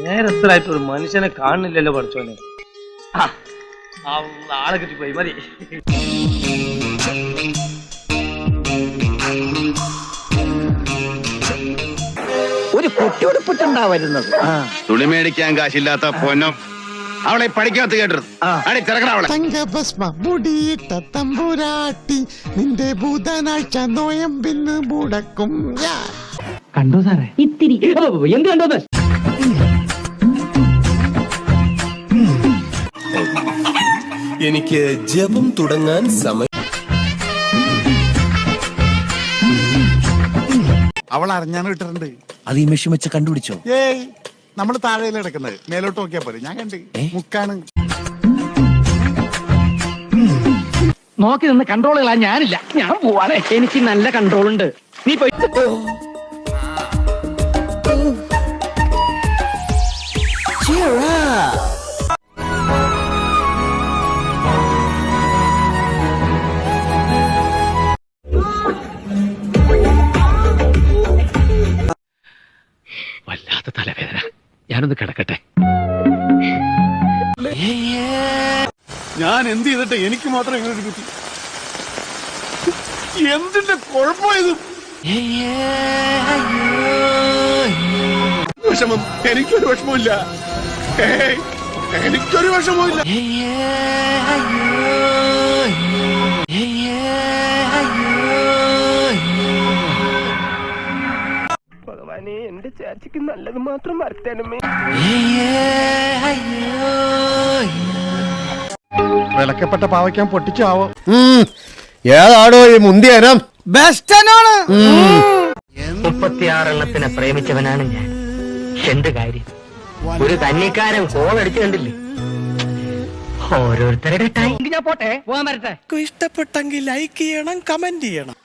നേരത്തിലായിട്ട് ഒരു മനുഷ്യനെ കാണുന്നില്ലല്ലോ പഠിച്ചോനെ ആളെ കിട്ടിപ്പോയി മതി. ഒരു കുട്ടിയുടുപ്പിട്ടുണ്ടാ വരുന്നത്. തുണി മേടിക്കാൻ കാശില്ലാത്ത പൊന്നം? അവളെ പഠിക്കാത്ത കേട്ടത്. തമ്പുരാട്ടി നിന്റെ ഭൂതനാഴ്ച നോയമ്പിന്ന് മുടക്കും ഞാൻ. കണ്ടോ സാറേ? ഇത്തിരി. എന്ത് കണ്ടോന്ന്? എനിക്ക് ജപം തുടങ്ങാൻ സമയം അവൾ അറിഞ്ഞാണ് ഇട്ടിട്ടുണ്ട്. അത് ഈ മെഷീൻ വെച്ച് കണ്ടുപിടിച്ചോ? ഏയ് നമ്മൾ താഴെയിൽ കിടക്കുന്നത് മേലോട്ട് നോക്കിയാ പോലെ ഞാൻ കണ്ട്. മുക്കാണ്. നോക്കി നിന്ന് കൺട്രോൾ കൺട്രോളുകളാ ഞാനില്ല. ഞാൻ പോവാണേ. എനിക്ക് നല്ല കൺട്രോൾ ഉണ്ട്. നീ പോയി. വല്ലാത്ത ഞാനൊന്ന് കിടക്കട്ടെ. ഞാൻ എന്ത് ചെയ്തിട്ട് എനിക്ക് മാത്രം ഇങ്ങനെ ഒരു കുത്തി എന്തിന്റെ കുഴപ്പമായത് എനിക്കൊരു വിഷമമില്ല എനിക്കൊരു വിഷമമില്ല വിലക്കപ്പെട്ട പാവയ്ക്കാൻ പൊട്ടിച്ചാവോ? ഏതാണോ ഈ മുന്തിയനം മുപ്പത്തിയാറെണ്ണത്തിനെ പ്രേമിച്ചവനാണ് ഞാൻ. എന്ത് കാര്യം? ഒരു കന്നിക്കാരൻ കോളടിച്ചു കണ്ടില്ലേ? ഓരോരുത്തരുടെ ടൈം ഞാൻ പോട്ടെ. പോകാൻ വരട്ടെ. ഇഷ്ടപ്പെട്ടെങ്കിൽ ലൈക്ക് ചെയ്യണം കമന്റ് ചെയ്യണം.